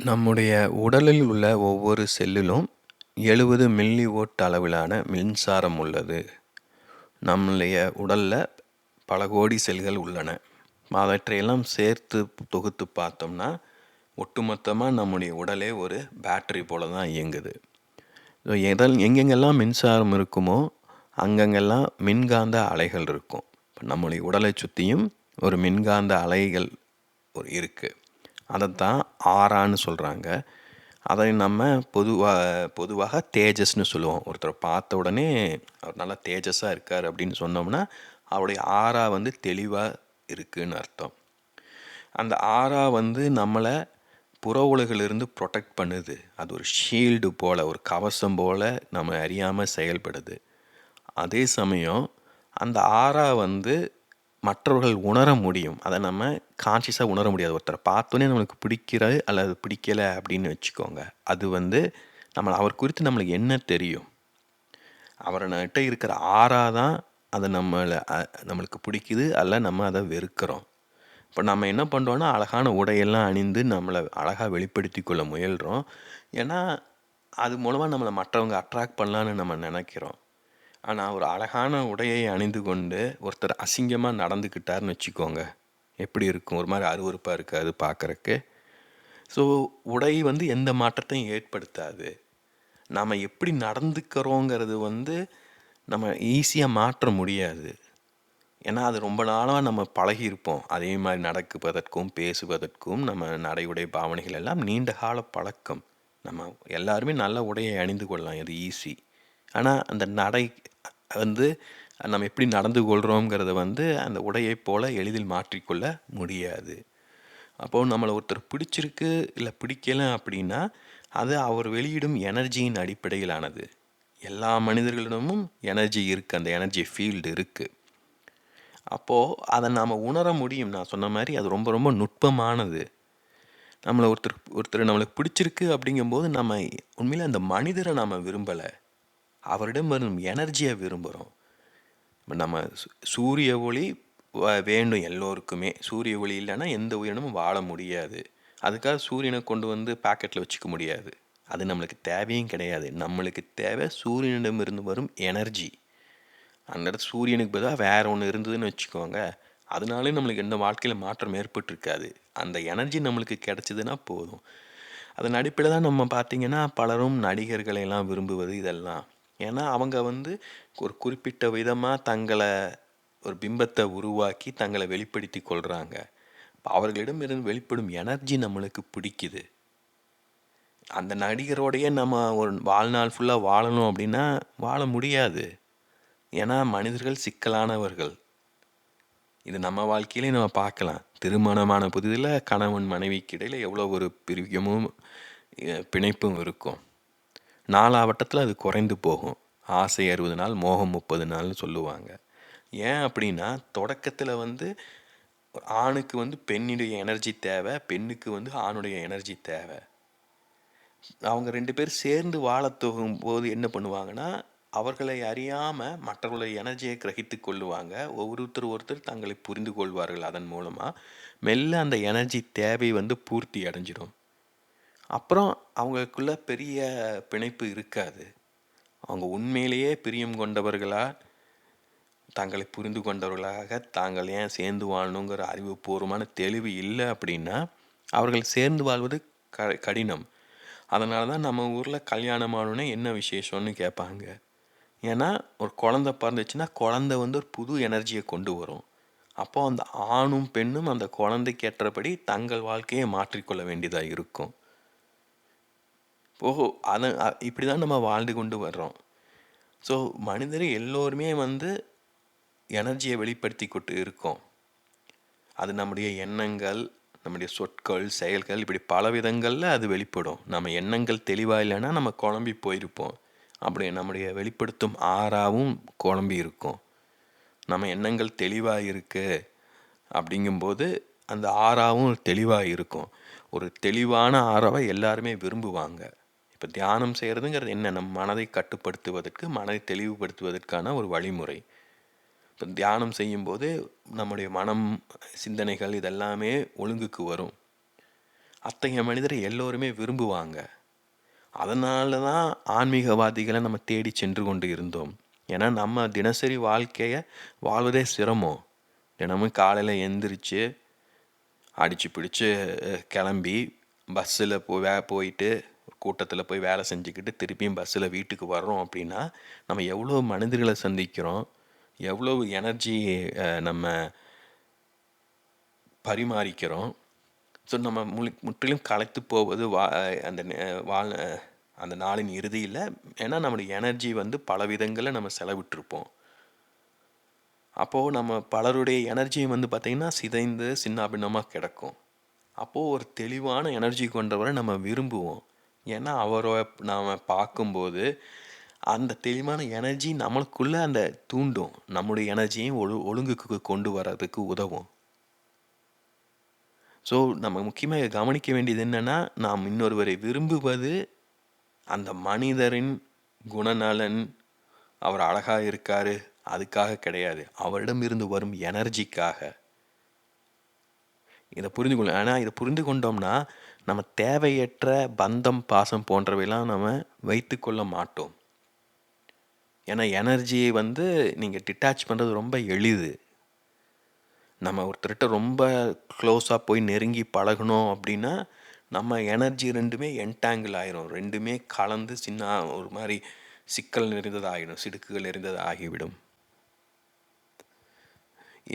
நம்முடைய உடலில் உள்ள ஒவ்வொரு செல்லிலும் 70 மில்லி வோல்ட் அளவிலான மின்சாரம் உள்ளது. நம்முடைய உடலில் பல கோடி செல்கள் உள்ளன. அவற்றையெல்லாம் சேர்த்து தொகுத்து பார்த்தோம்னா, ஒட்டுமொத்தமாக நம்முடைய உடலே ஒரு பேட்டரி போல தான் இயங்குது. ஸோ எதல் எங்கெங்கெல்லாம் மின்சாரம் இருக்குமோ, அங்கங்கெல்லாம் மின்காந்த அலைகள் இருக்கும். இப்போ நம்முடைய உடலை சுற்றியும் ஒரு மின்காந்த அலைகள் ஒரு இருக்குது அதைத்தான் ஆறான்னு சொல்கிறாங்க அதை நம்ம பொதுவாக பொதுவாக தேஜஸ்ன்னு சொல்லுவோம். ஒருத்தரை பார்த்த உடனே அவர் நல்லா தேஜஸாக இருக்கார் அப்படின்னு சொன்னோம்னா, அவருடைய ஆறா வந்து தெளிவாக இருக்குன்னு அர்த்தம். அந்த ஆறா வந்து நம்மளை புற உலகிலிருந்து புரொடெக்ட் பண்ணுது. அது ஒரு ஷீல்டு போல் ஒரு கவசம் போல் நம்ம அறியாமல் செயல்படுது. அதே சமயம் அந்த ஆறா வந்து மற்றவர்கள் உணர முடியும். அதை நம்ம கான்ஷியஸாக உணர முடியாது. ஒருத்தரை பார்த்தோன்னே நம்மளுக்கு பிடிக்கிறது அல்லது பிடிக்கல அப்படின்னு வச்சுக்கோங்க. அது வந்து நம்மளை அவர் குறித்து நம்மளுக்கு என்ன தெரியும்? அவர்கிட்ட இருக்கிற ஆறாக தான் அதை நம்மளை நம்மளுக்கு பிடிக்குது அல்ல நம்ம அதை வெறுக்கிறோம். இப்போ நம்ம என்ன பண்ணுறோன்னா அழகான உடையெல்லாம் அணிந்து நம்மளை அழகாக வெளிப்படுத்தி கொள்ள முயல்கிறோம் ஏன்னா, அது மூலமாக நம்மளை மற்றவங்க அட்ராக்ட் பண்ணலான்னு நம்ம நினைக்கிறோம் ஆனால் ஒரு அழகான உடையை அணிந்து கொண்டு ஒருத்தர் அசிங்கமாக நடந்துக்கிட்டாருன்னு வச்சுக்கோங்க. எப்படி இருக்கும்? ஒரு மாதிரி அருவறுப்பாக இருக்காது பார்க்கறக்கு. ஸோ, உடை வந்து எந்த மாற்றத்தையும் ஏற்படுத்தாது. நாம் எப்படி நடந்துக்கிறோங்கிறது வந்து நம்ம ஈஸியாக மாற்ற முடியாது. ஏன்னா, அது ரொம்ப நாளாக நம்ம பழகியிருப்போம். அதே மாதிரி நடக்குவதற்கும், பேசுவதற்கும் நம்ம நடை, உடை, பாவனைகள் எல்லாம் நீண்ட கால பழக்கம். நம்ம எல்லாருமே நல்ல உடையை அணிந்து கொள்ளலாம். அது ஈஸி. ஆனால் அந்த நடை வந்து நம்ம எப்படி நடந்து கொள்கிறோங்கிறத வந்து அந்த உடையைப் போல எளிதில் மாற்றிக்கொள்ள முடியாது. அப்போ நம்மளை ஒருத்தர் பிடிச்சிருக்கு, இல்லை பிடிக்கல அப்படின்னா, அது அவர் வெளியிடும் எனர்ஜியின் அடிப்படையிலானது. எல்லா மனிதர்களிடமும் எனர்ஜி இருக்குது அந்த எனர்ஜி ஃபீல்டு இருக்குது அப்போது அதை நாம் உணர முடியும். நான் சொன்ன மாதிரி அது ரொம்ப ரொம்ப நுட்பமானது. நம்மளை ஒருத்தர் ஒருத்தர் நம்மளுக்கு பிடிச்சிருக்கு அப்படிங்கும்போது, நம்ம உண்மையில் அந்த மனிதரை நாம் விரும்பலை அவரிடம் வரும் எனர்ஜியை விரும்புகிறோம் நம்ம சூரிய ஒளி வேண்டும் எல்லோருக்குமே. சூரிய ஒளி இல்லைன்னா எந்த உயிரினமும் வாழ முடியாது. அதுக்காக சூரியனை கொண்டு வந்து பாக்கெட்டில் வச்சுக்க முடியாது. அது நம்மளுக்கு தேவையும் கிடையாது. நம்மளுக்கு தேவை சூரியனிடமிருந்து வரும் எனர்ஜி. அந்த இடத்துல சூரியனுக்கு பதிலாக வேற ஒன்று இருந்ததுன்னு வச்சுக்கோங்க. அதனாலே நம்மளுக்கு எந்த வாழ்க்கையில் மாற்றம் ஏற்பட்டிருக்காது. அந்த எனர்ஜி நம்மளுக்கு கிடச்சிதுன்னா போதும். அதன் அடிப்படையில் தான் நம்ம பார்த்திங்கன்னா பலரும் நடிகர்களை எல்லாம் விரும்புவது இதெல்லாம். ஏன்னா, அவங்க வந்து ஒரு குறிப்பிட்ட விதமாக தங்களை ஒரு பிம்பத்தை உருவாக்கி தங்களை வெளிப்படுத்தி கொள்கிறாங்க அவர்களிடம் இருந்து வெளிப்படும் எனர்ஜி நம்மளுக்கு பிடிக்குது. அந்த நடிகரோடையே நம்ம ஒரு வாழ்நாள் ஃபுல்லாக வாழணும் அப்படின்னா, வாழ முடியாது. ஏன்னா, மனிதர்கள் சிக்கலானவர்கள். இது நம்ம வாழ்க்கையிலே நம்ம பார்க்கலாம். திருமணமான புதிதில் கணவன் மனைவிக்கு இடையில் எவ்வளோ ஒரு பிரியமும், பிணைப்பும் இருக்கும். நாலாவட்டத்தில் அது குறைந்து போகும். ஆசை 60 நாள், மோகம் 30 நாள்னு சொல்லுவாங்க. ஏன் அப்படின்னா, தொடக்கத்தில் வந்து ஆணுக்கு வந்து பெண்ணுடைய எனர்ஜி தேவை. பெண்ணுக்கு வந்து ஆணுடைய எனர்ஜி தேவை. அவங்க ரெண்டு பேரும் சேர்ந்து வாழத் போகும்போது என்ன பண்ணுவாங்கன்னா, அவர்களை அறியாமல் மற்றவர்களுடைய எனர்ஜியை கிரகித்து கொள்ளுவாங்க. ஒவ்வொருத்தர் ஒருத்தர் தங்களை புரிந்து கொள்வார்கள் அதன் மூலமாக மெல்ல அந்த எனர்ஜி தேவை வந்து பூர்த்தி அடைஞ்சிடும். அப்புறம் அவங்களுக்குள்ள பெரிய பிணைப்பு இருக்காது. அவங்க உண்மையிலேயே பிரியம் கொண்டவர்களாக தங்களை புரிந்து கொண்டவர்களாக, தாங்கள் ஏன் சேர்ந்து வாழணுங்கிற அறிவுபூர்வமான தெளிவு இல்லை அப்படின்னா, அவர்கள் சேர்ந்து வாழ்வது க கடினம். அதனால தான் நம்ம ஊரில் கல்யாணம் ஆனோடனே என்ன விசேஷம்னு கேட்பாங்க. ஏன்னா, ஒரு குழந்த பிறந்துச்சுன்னா, குழந்த வந்து ஒரு புது எனர்ஜியை கொண்டு வரும். அப்போ அந்த ஆணும், பெண்ணும் அந்த குழந்தைக்கு ஏற்றபடி தங்கள் வாழ்க்கையை மாற்றிக்கொள்ள வேண்டியதாக இருக்கும். ஓஹோ! அதை இப்படி தான் நம்ம வாழ்ந்து கொண்டு வர்றோம். ஸோ, மனிதர் எல்லோருமே வந்து எனர்ஜியை வெளிப்படுத்தி கொண்டு இருக்கோம். அது நம்முடைய எண்ணங்கள், நம்முடைய சொற்கள், செயல்கள் இப்படி பல விதங்களில் அது வெளிப்படும். நம்ம எண்ணங்கள் தெளிவாக இல்லைன்னா நம்ம குழம்பி போயிருப்போம். அப்படி நம்முடைய வெளிப்படுத்தும் ஆறாவும் குழம்பி இருக்கும். நம்ம எண்ணங்கள் தெளிவாக இருக்கு அப்படிங்கும்போது, அந்த ஆறாவும் தெளிவாக இருக்கும். ஒரு தெளிவான ஆறாவை எல்லாருமே விரும்புவாங்க. இப்போ தியானம் செய்கிறதுங்கிறது என்ன? நம் மனதை கட்டுப்படுத்துவதற்கு, மனதை தெளிவுபடுத்துவதற்கான ஒரு வழிமுறை. இப்போ தியானம் செய்யும்போது நம்முடைய மனம், சிந்தனைகள் இதெல்லாமே ஒழுங்குக்கு வரும். அத்தகைய மனிதரை எல்லோருமே விரும்புவாங்க அதனால தான் ஆன்மீகவாதிகளை நம்ம தேடி சென்று கொண்டு இருந்தோம் ஏன்னா நம்ம தினசரி வாழ்க்கையை வாழ்வதே சிரமம் தினமும் காலையில் எந்திரிச்சு அடித்து பிடிச்சி கிளம்பி பஸ்ஸில் போ வே போயிட்டு கூட்டத்தில் போய் வேலை செஞ்சுக்கிட்டு திருப்பியும் பஸ்ஸில் வீட்டுக்கு வர்றோம் அப்படின்னா நம்ம எவ்வளோ மனிதர்களை சந்திக்கிறோம் எவ்வளோ எனர்ஜி நம்ம பரிமாறிக்கிறோம். ஸோ நம்ம முழு முற்றிலும் களைத்து போவது வா அந்த வாழ் அந்த நாளின் இறுதியில் ஏன்னா நம்மளுடைய எனர்ஜி வந்து பல விதங்களில் நம்ம செலவிட்டிருப்போம். அப்போது நம்ம பலருடைய எனர்ஜியும் வந்து பார்த்திங்கன்னா சிதைந்து சின்னாபின்னமாக கிடக்கும். அப்போது ஒரு தெளிவான எனர்ஜி கொண்டவரை நம்ம விரும்புவோம். ஏன்னா அவரை நாம் பார்க்கும்போது அந்த தெளிவான எனர்ஜி நம்மளுக்குள்ளே அந்த தூண்டும். நம்முடைய எனர்ஜியும் ஒழு ஒழுங்குக்கு கொண்டு வர்றதுக்கு உதவும். ஸோ நம்ம முக்கியமாக கவனிக்க வேண்டியது என்னென்னா நாம் இன்னொருவரை விரும்புவது அந்த மனிதரின் குணநலன். அவர் அழகாக இருக்கார் அதுக்காக கிடையாது. அவரிடம் இருந்து வரும் எனர்ஜிக்காக. இதை புரிந்து கொள்ள ஆனால் இதை புரிந்து கொண்டோம்னா நம்ம தேவையற்ற பந்தம் பாசம் போன்றவையெல்லாம் நம்ம வைத்துக்கொள்ள மாட்டோம். ஏன்னா எனர்ஜியை வந்து நீங்கள் டிட்டாச் பண்ணுறது ரொம்ப எளிது. நம்ம ஒருத்தர்கிட்ட ரொம்ப க்ளோஸாக போய் நெருங்கி பழகணும் அப்படின்னா நம்ம எனர்ஜி ரெண்டுமே என்டாங்கிள் ஆயிரும். ரெண்டுமே கலந்து சின்ன ஒரு மாதிரி சிக்கல் நிறைந்தது ஆகிடும் சிடுக்குகள் நிறைந்தது ஆகிவிடும்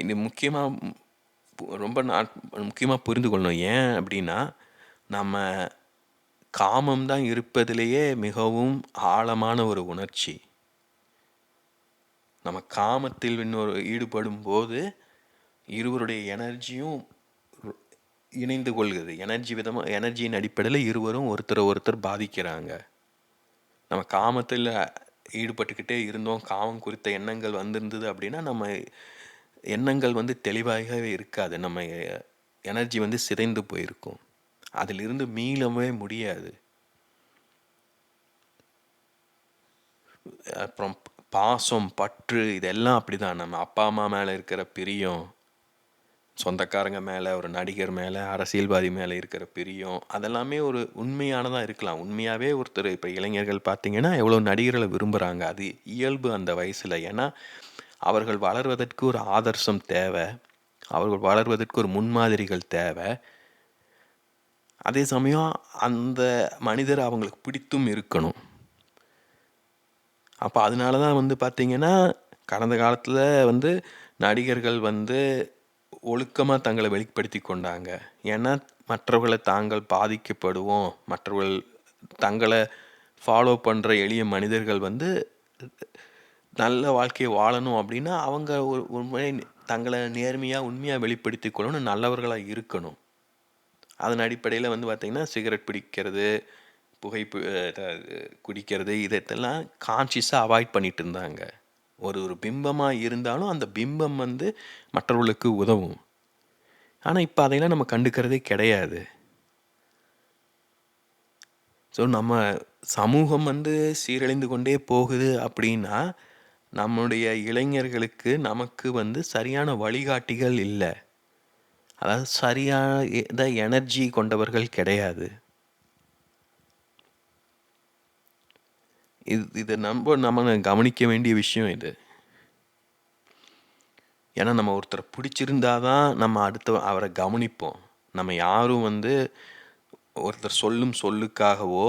இது முக்கியமாக ரொம்ப நான் முக்கியமாக புரிந்து கொள்ளணும். ஏன் அப்படின்னா நம்ம காமம் தான் இருப்பதிலேயே மிகவும் ஆழமான ஒரு உணர்ச்சி. நம்ம காமத்தில் இன்னொரு ஈடுபடும் போது இருவருடைய எனர்ஜியும் இணைந்து கொள்கிறது. எனர்ஜி விதமாக எனர்ஜியின் அடிப்படையில் இருவரும் ஒருத்தரை ஒருத்தர் பாதிக்கிறாங்க. நம்ம காமத்தில் ஈடுபட்டுக்கிட்டே இருந்தோம். காமம் குறித்த எண்ணங்கள் வந்திருந்தது அப்படின்னா நம்ம எண்ணங்கள் வந்து தெளிவாகவே இருக்காது. நம்ம எனர்ஜி வந்து சிதைந்து போயிருக்கும். அதிலிருந்து மீளவே முடியாது. அப்புறம் பாசம் பற்று இதெல்லாம் அப்படிதான். நம்ம அப்பா அம்மா மேலே இருக்கிற பிரியம் சொந்தக்காரங்க மேலே ஒரு நடிகர் மேலே அரசியல்வாதி மேலே இருக்கிற பிரியம் அதெல்லாமே ஒரு உண்மையானதாக இருக்கலாம். உண்மையாகவே ஒருத்தர் இப்போ இளைஞர்கள் பார்த்தீங்கன்னா எவ்வளோ நடிகர்களை விரும்புகிறாங்க அது இயல்பு அந்த வயசில். ஏன்னா அவர்கள் வளர்வதற்கு ஒரு ஆதர்சம் தேவை. அவர்கள் வளர்வதற்கு ஒரு முன்மாதிரிகள் தேவை. அதே சமயம் அந்த மனிதர் அவங்களுக்கு பிடித்தும் இருக்கணும். அப்போ அதனால தான் வந்து பார்த்திங்கன்னா கடந்த காலத்தில் வந்து நடிகர்கள் வந்து ஒழுக்கமாக தங்களை வெளிப்படுத்தி கொண்டாங்க. ஏன்னா மற்றவர்களை தாங்கள் பாதிக்கப்படுவோம். மற்றவர்கள் தங்களை ஃபாலோ பண்ணுற எளிய மனிதர்கள் வந்து நல்ல வாழ்க்கையை வாழணும் அப்படின்னா அவங்க ஒரு உண்மை தங்களை நேர்மையாக உண்மையாக வெளிப்படுத்தி கொள்ளணும் நல்லவர்களாக இருக்கணும். அதன் அடிப்படையில் வந்து பார்த்திங்கன்னா சிகரெட் பிடிக்கிறது புகை குடிக்கிறது இதெல்லாம் கான்ஷியஸாக அவாய்ட் பண்ணிட்டு இருந்தாங்க. ஒரு ஒரு பிம்பமாக இருந்தாலும் அந்த பிம்பம் வந்து மற்றவர்களுக்கு உதவும். ஆனால் இப்போ அதையெல்லாம் நம்ம கண்டுக்கிறதே கிடையாது. ஸோ நம்ம சமூகம் வந்து சீரழிந்து கொண்டே போகுது அப்படின்னா நம்முடைய இளைஞர்களுக்கு நமக்கு வந்து சரியான வழிகாட்டிகள் இல்லை. அதாவது சரியான எனர்ஜி கொண்டவர்கள் கிடையாது. இது இதை நம்ம நம்ம கவனிக்க வேண்டிய விஷயம் இது. ஏன்னா நம்ம ஒருத்தரை பிடிச்சிருந்தா தான் நம்ம அடுத்த அவரை கவனிப்போம். நம்ம யாரும் வந்து ஒருத்தர் சொல்லும் சொல்லுக்காகவோ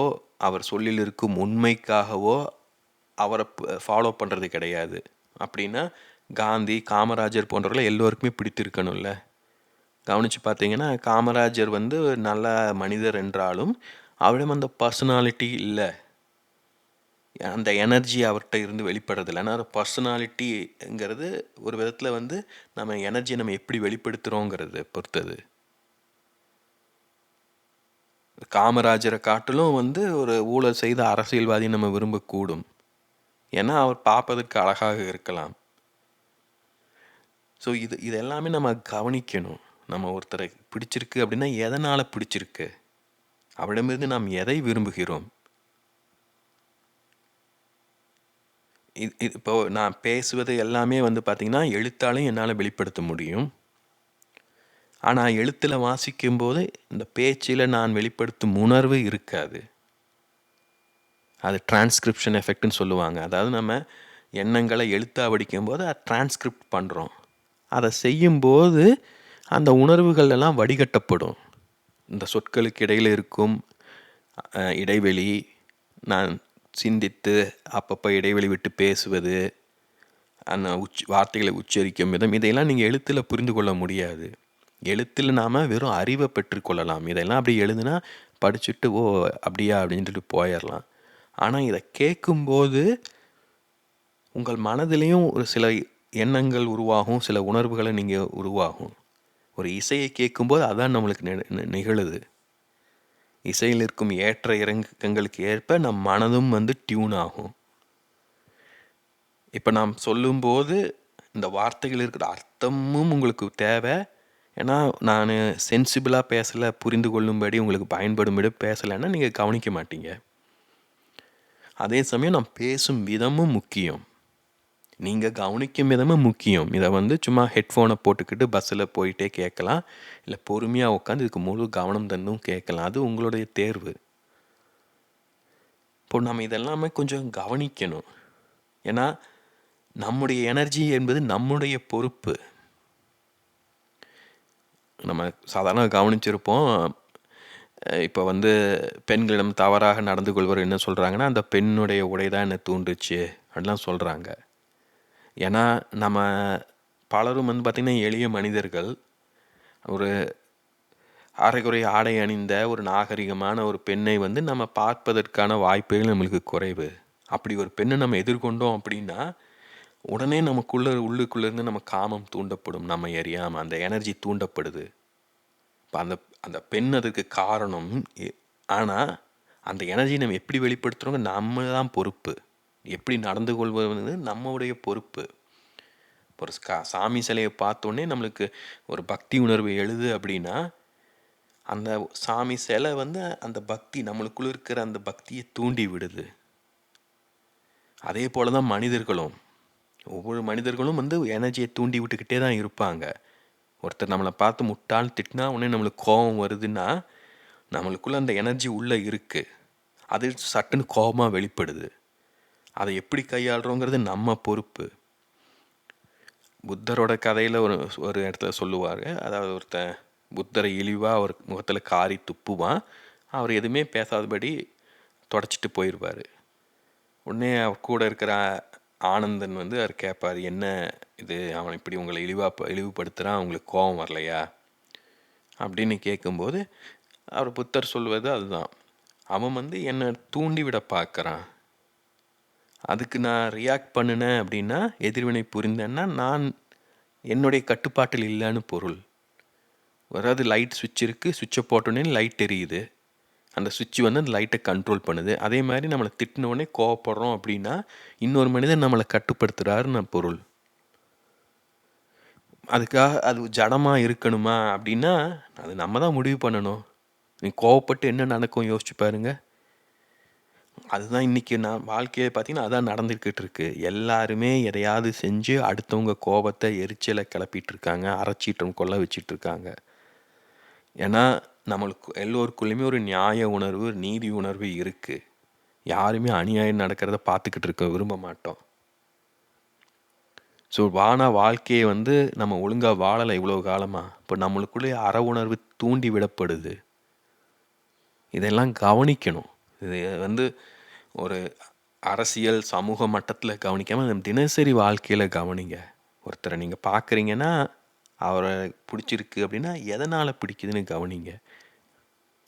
அவர் சொல்லில் இருக்கும் உண்மைக்காகவோ அவரை ஃபாலோ பண்ணுறது கிடையாது. அப்படின்னா காந்தி காமராஜர் போன்றவர்களை எல்லோருக்குமே பிடித்திருக்கணும்ல. கவனித்து பார்த்தீங்கன்னா காமராஜர் வந்து நல்ல மனிதர் என்றாலும் அவரிடம் அந்த பர்சனாலிட்டி இல்லை. அந்த எனர்ஜி அவர்கிட்ட இருந்து வெளிப்படுறதில்ல. ஏன்னா பர்சனாலிட்டிங்கிறது ஒரு விதத்தில் வந்து நம்ம எனர்ஜியை நம்ம எப்படி வெளிப்படுத்துகிறோங்கிறது பொறுத்தது. காமராஜரை காட்டிலும் வந்து ஒரு ஊழல் செய்த அரசியல்வாதி நம்ம விரும்பக்கூடும். ஏன்னா அவர் பார்ப்பதற்கு அழகாக இருக்கலாம். ஸோ இது இது எல்லாமே நம்ம கவனிக்கணும். நம்ம ஒருத்தரை பிடிச்சிருக்கு அப்படின்னா எதனால் பிடிச்சிருக்கு? அவரிடமிருந்து நாம் எதை விரும்புகிறோம்? இது இது இப்போ நான் பேசுவது எல்லாமே வந்து பார்த்திங்கன்னா எழுத்தாலையும் என்னால் வெளிப்படுத்த முடியும். ஆனால் எழுத்தில் வாசிக்கும்போது இந்த பேச்சில் நான் வெளிப்படுத்தும் உணர்வு இருக்காது. அது டிரான்ஸ்கிரிப்ஷன் எஃபெக்ட்னு சொல்லுவாங்க. அதாவது நம்ம எண்ணங்களை எழுத்தாக வடிக்கும்போது அதை டிரான்ஸ்கிரிப்ட் பண்ணுறோம் அதை செய்யும்போது அந்த உணர்வுகள் எல்லாம் வடிகட்டப்படும். இந்த சொற்களுக்கு இடையில் இருக்கும் இடைவெளி நான் சிந்தித்து அப்பப்போ இடைவெளி விட்டு பேசுவது அந்த உச் வார்த்தைகளை உச்சரிக்கும் விதம் இதையெல்லாம் நீங்கள் எழுத்தில் புரிந்து கொள்ள முடியாது. எழுத்தில் நாம் வெறும் அறிவை பெற்றுக்கொள்ளலாம் இதெல்லாம் அப்படி எழுதுனா படிச்சுட்டு ஓ அப்படியா? அப்படின்னு சொல்லிட்டு போயிடலாம். ஆனால் இதை கேட்கும்போது உங்கள் மனதிலையும் ஒரு சில எண்ணங்கள் உருவாகும் சில உணர்வுகளை நீங்கள் உருவாகும். ஒரு இசையை கேட்கும்போது அதான் நம்மளுக்கு நிகழுது. இசையில் இருக்கும் ஏற்ற இறக்கங்களுக்கு ஏற்ப நம் மனதும் வந்து டியூன் ஆகும். இப்போ நாம் சொல்லும்போது இந்த வார்த்தைகள் இருக்கிற அர்த்தமும் உங்களுக்கு தேவை. ஏன்னா நான் சென்சிபிளாக பேசலை புரிந்து கொள்ளும்படி உங்களுக்கு பயன்படும்படி பேசலைன்னா நீங்கள் கவனிக்க மாட்டீங்க. அதே சமயம் நான் பேசும் விதமும் முக்கியம். நீங்கள் கவனிக்கும் விதமும் முக்கியம். இதை வந்து சும்மா ஹெட்ஃபோனை போட்டுக்கிட்டு பஸ்ஸில் போயிட்டே கேட்கலாம். இல்லை பொறுமையாக உட்காந்து இதுக்கு முழு கவனம் தந்தும் கேட்கலாம். அது உங்களுடைய தேர்வு. இப்போ நம்ம இதெல்லாமே கொஞ்சம் கவனிக்கணும். ஏன்னா நம்முடைய எனர்ஜி என்பது நம்முடைய பொறுப்பு. நம்ம சாதாரண கவனிச்சிருப்போம். இப்போ வந்து பெண்களிடம் தவறாக நடந்து கொள்வர் என்ன சொல்கிறாங்கன்னா அந்த பெண்ணுடைய உடை தான் என்னை தூண்டுச்சு. அப்படிலாம் சொல்கிறாங்க ஏன்னா நம்ம பலரும் வந்து பார்த்திங்கன்னா எளிய மனிதர்கள். ஒரு அரைக்குறை ஆடை அணிந்த ஒரு நாகரிகமான ஒரு பெண்ணை வந்து நம்ம பார்ப்பதற்கான வாய்ப்புகள் நம்மளுக்கு குறைவு. அப்படி ஒரு பெண்ணை நம்ம எதிர்கொண்டோம் அப்படின்னா உடனே நமக்குள்ளே உள்ளுக்குள்ளேருந்து நம்ம காமம் தூண்டப்படும். நம்ம எரியாமல் அந்த எனர்ஜி தூண்டப்படுது. இப்போ அந்த அந்த பெண் அதுக்கு காரணம் ஆனால் அந்த எனர்ஜி நம்ம எப்படி வெளிப்படுத்துகிறோங்க நம்ம தான் பொறுப்பு. எப்படி நடந்து கொள்வது வந்து நம்மளுடைய பொறுப்பு. ஒரு கா சாமி சிலையை பார்த்தோன்னே நம்மளுக்கு ஒரு பக்தி உணர்வு எழுது அப்படின்னா அந்த சாமி சிலை வந்து அந்த பக்தி நம்மளுக்குள்ள இருக்கிற அந்த பக்தியை தூண்டி விடுது. அதே போல தான் மனிதர்களும். ஒவ்வொரு மனிதர்களும் வந்து எனர்ஜியை தூண்டி விட்டுக்கிட்டே தான் இருப்பாங்க. ஒருத்தர் நம்மளை பார்த்து முட்டாள் திட்டினா உடனே நம்மளுக்கு கோபம் வருதுன்னா நம்மளுக்குள்ள அந்த எனர்ஜி உள்ளே இருக்குது அது சட்டுன்னு கோபமாக வெளிப்படுது. அதை எப்படி கையாளுறோங்கிறது நம்ம பொறுப்பு. புத்தரோட கதையில் ஒரு ஒரு இடத்துல சொல்லுவார். அதாவது ஒருத்தன் புத்தரை இழிவாக அவர் முகத்தில் காரி துப்புவான். அவர் எதுவுமே பேசாதபடி தொடச்சிட்டு போயிடுவார் உடனே அவர் கூட இருக்கிற ஆனந்தன் வந்து அவர் கேட்பார் என்ன இது? அவன் இப்படி உங்களை இழிவாக இழிவுபடுத்துகிறான் அவங்களுக்கு கோபம் வரலையா? அப்படின்னு கேட்கும்போது அவர் புத்தர் சொல்வது அதுதான். அவன் வந்து என்னை தூண்டி விட பார்க்குறான் அதுக்கு நான் ரியாக்ட் பண்ணினேன் அப்படின்னா எதிர்வினை புரிந்தேன்னா நான் என்னுடைய கட்டுப்பாட்டில் இல்லைன்னு பொருள். அதாவது லைட் சுவிட்ச் இருக்குது சுவிட்சை போட்டோடனே லைட் எரியுது. அந்த சுவிட்ச் வந்து அந்த லைட்டை கண்ட்ரோல் பண்ணுது. அதே மாதிரி நம்மளை திட்டினோடனே கோவப்படுறோம் அப்படின்னா இன்னொரு மனிதன் நம்மளை கட்டுப்படுத்துகிறாருன்னு பொருள். அதுக்காக அது ஜடமாக இருக்கணுமா அப்படின்னா அது நம்ம தான் முடிவு பண்ணணும். நீ கோவப்பட்டு என்ன நடக்கும் யோசிச்சு பாருங்கள் அதுதான் இன்றைக்கி நான் வாழ்க்கையை பார்த்தீங்கன்னா அதான் நடந்துக்கிட்டுருக்கு எல்லாருமே எதையாவது செஞ்சு அடுத்தவங்க கோபத்தை எரிச்சலை கிளப்பிட்டு இருக்காங்க அரைச்சிட்டும் கொள்ள வச்சிட்டு இருக்காங்க. ஏன்னா நம்மளுக்கு எல்லோருக்குள்ளேயுமே ஒரு நியாய உணர்வு நீதி உணர்வு இருக்குது யாருமே அநியாயம் நடக்கிறத பார்த்துக்கிட்டு இருக்க விரும்ப மாட்டோம். ஸோ வான வாழ்க்கையை வந்து நம்ம ஒழுங்காக வாழலை இவ்வளோ காலமாக இப்போ நம்மளுக்குள்ளே அற உணர்வு தூண்டி விடப்படுது. இதெல்லாம் கவனிக்கணும். இது வந்து ஒரு அரசியல் சமூக மட்டத்தில் கவனிக்காமல் தினசரி வாழ்க்கையில் கவனிங்க. ஒருத்தரை நீங்கள் பார்க்குறீங்கன்னா அவரை பிடிச்சிருக்கு அப்படின்னா எதனால் பிடிக்குதுன்னு கவனிங்க.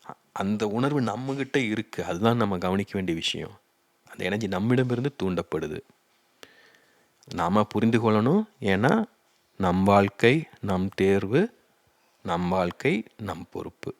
அ- அந்த உணர்வு நம்மக்கிட்ட இருக்குது அதுதான் நம்ம கவனிக்க வேண்டிய விஷயம். அந்த எனர்ஜி நம்மிடமிருந்து தூண்டப்படுது. நாம் புரிந்து கொள்ளணும். ஏன்னா நம் வாழ்க்கை நம் தேர்வு நம் வாழ்க்கை நம் பொறுப்பு.